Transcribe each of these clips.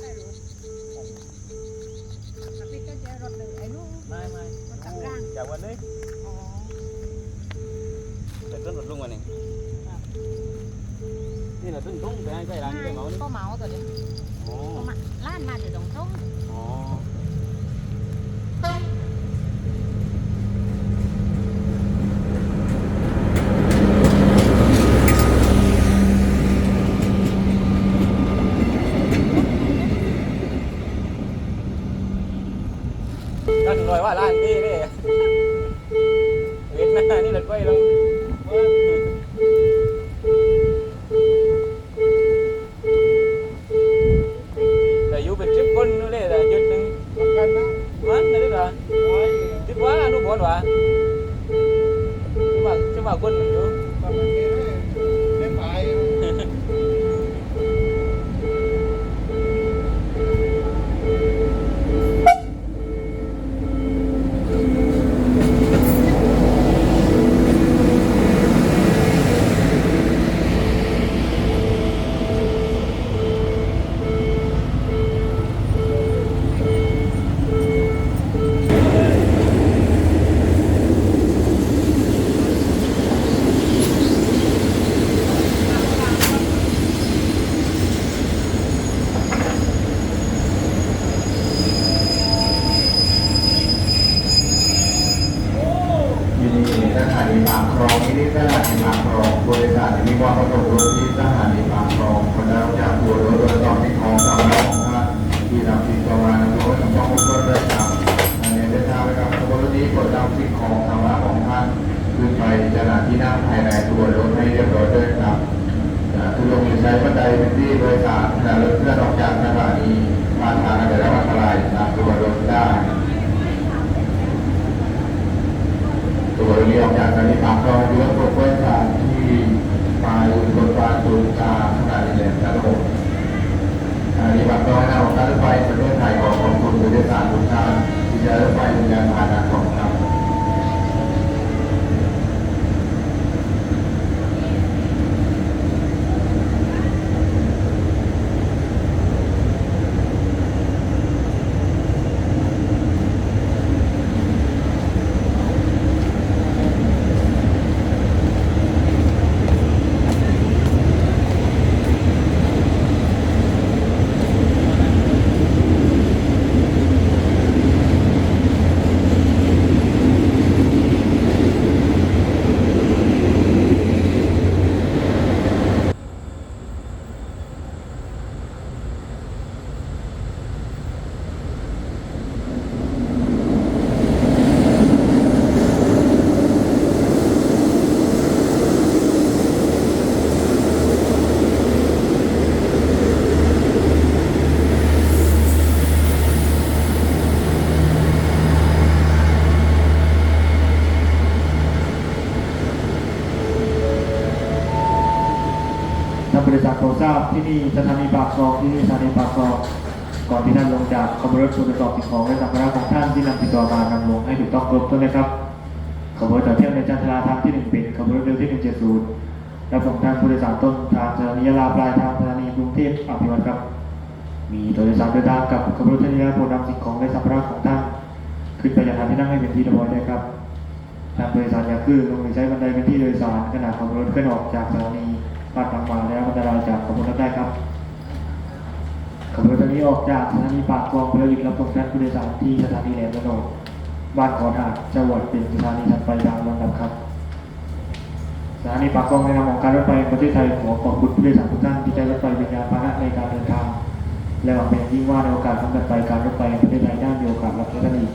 ได้รู้ถ้าพี่ก็จะรถเลยไอ้ลูกไม่ไม่มันกลับร่างอย่าวันนี้อ๋อแต่ต้นรถลุงวันนี้นี่แหละต้นทุ่งไปให้ใช่ร้านนี้ไปเหมานี่ก็เหมาตัวเดียวอ๋อก็มาล้านมาจะตรงตรงอ๋ นั่นรอยว่าล้านพี่นี่เวียดนานี่หลุดไฟลง ความประสงค์รถที่สถานีปากคลองคนแล้วจากตัวรถโดยต่อที่คลองสามน้องท่านที่นำสิ่งประมาณนั้นรถของผู้คนเดินทางอันนี้ได้ทราบไหมครับขบวนรถนี้กดนำสิ่งของสามน้องของท่านขึ้นไปจนาที่นั่งภายในตัวรถให้เรียบร้อยด้วยครับคือลงใช้บันไดเป็นที่โดยสารขณะรถเคลื่อนออกจากสถานีผ่านทางอาจจะได้รับอันตรายตามตัวรถได้ตัวเรียกจากสถานีปากคลองเรือโปรโพสารที่ปลายอุบลวานศูนย์กลางขนาดใหญ่กระโดดสถา นีปากคลองหน้าของการรถไฟประเทศไทยของกองทุนผู้โดยสารทุกท่านที่จะรถไฟยืนยัน บริษัทโปรดทราบที่นี่สถานีปากคลองที่นี่สถานีปากคลองก่อนที่ท่านลงจากขบวนรถตรวจสอบสิ่งของและสัมภาระของท่านที่นำติดต่อมานำลงให้ถูกต้องครบถ้วนนะครับขบวนต่อเที่ยวในจันทราทางที่หนึ่งเป็นขบวนรถเร็วที่หนึ่งเจ็ดศูนย์รับส่งทานผู้โดยสารต้นทางสถานียะลาปลายทางสถานีกรุงเทพอภิวัตครับ มีตัวโดยสารเดินทางกับขบวนรถที่นี้โปรดนำสิ่งของและสัมภาระของท่านขึ้นไปยังทางที่นั่งให้เป็นที่เรียบร้อยด้วยครับทางโดยสารอย่าขึ้นลงหรือใช้บันไดเป็นที่โดยสารขณะขับรถเคลื่อนออกจากสถานีบาดบางมาแล้วอันตรายจากขบวนรถได้ครับขบวนรถนี้ออกจากสถานีปากคลองไปแล้วหยุดรับส่งท่านผู้โดยสารที่สถานีแหลมระโนดบ้านขอนหาดจังหวัดเป็นสถานีถัดไปตามลำดับครับสถานีปากคลองในนามของการรถไฟประเทศไทยขอขอบคุณผู้โดยสารทุกท่านที่ใช้รถไฟเป็นยานพาหนะในการเดินทาง และหวังเป็นยิ่งว่าในโอกาสครั้งต่อไปการรถไฟแห่งประเทศไทยได้มีโอกาสรับใช้ท่านอีก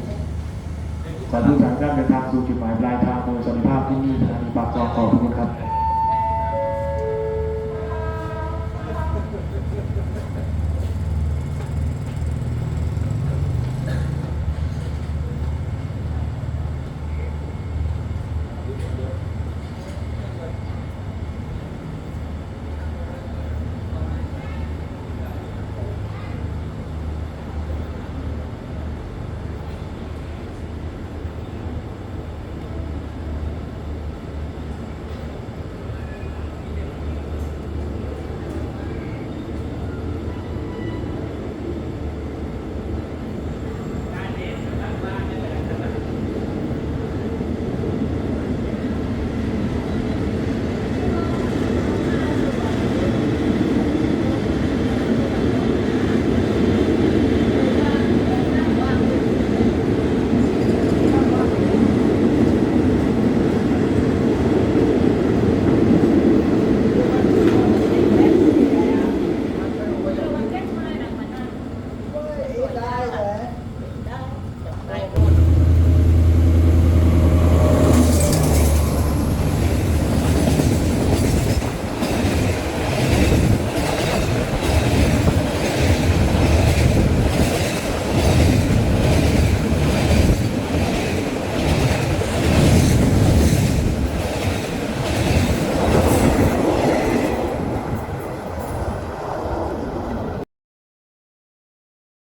ขอทุกท่านเดินทางสู่จุดหมายปลายทางโดยสวัสดิภาพที่นี่สถานีปากคลองขอบคุณครับ